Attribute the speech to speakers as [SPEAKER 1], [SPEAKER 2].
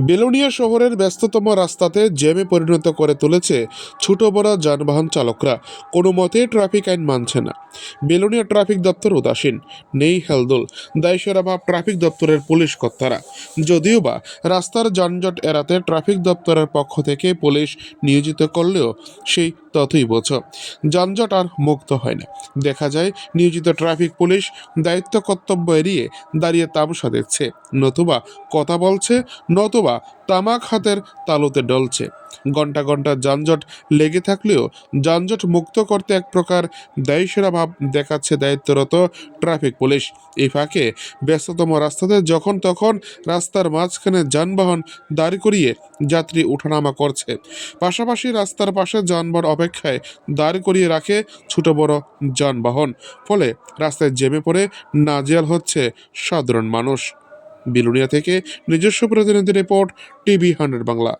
[SPEAKER 1] বেলোনিয়া শহরের ব্যস্ততম রাস্তাতে জ্যামে পরিণত করে তুলেছে ছোট বড় যানবাহন চালকরা। কোনো মতে ট্রাফিক আইন মানছে না। বেলোনিয়া ট্রাফিক দপ্তর উদাসীন। নেই হেলদোল। দায়সরাভাব ট্রাফিক দপ্তরের পুলিশ কর্তারা। যদিও বা রাস্তার যানজট এড়াতে ট্রাফিক দপ্তরের পক্ষ থেকে পুলিশ নিয়োজিত করলেও সেই ততই বোঝো যানজট আর মুক্ত হয় না দেখা যায়, নিয়োজিত ট্রাফিক পুলিশ দায়িত্ব কর্তব্য এড়িয়ে দাঁড়িয়ে তামসা দেখছে। নতুবা কথা বলছে, নতুবা তামাক হাতের তালুতে ডলছে। ঘণ্টা ঘণ্টা যানজট লেগে থাকলেও যানজট মুক্ত করতে এক প্রকার দায়ীসেরা ভাব দেখাচ্ছে দায়িত্বরত ট্রাফিক পুলিশ। এই ফাঁকে ব্যস্ততম রাস্তাতে যখন তখন রাস্তার মাঝখানে যানবাহন দাঁড় করিয়ে যাত্রী ওঠানামা করছে। পাশাপাশি রাস্তার পাশে যানবাহন অপেক্ষায় দাঁড় করিয়ে রাখে ছোট বড় যানবাহন। ফলে রাস্তায় জেমে পড়ে নাজেয়াল হচ্ছে সাধারণ মানুষ। বিলুনিয়া থেকে নিজস্ব প্রতিনিধি রিপোর্ট টিভি হান্ড্রেড বাংলা।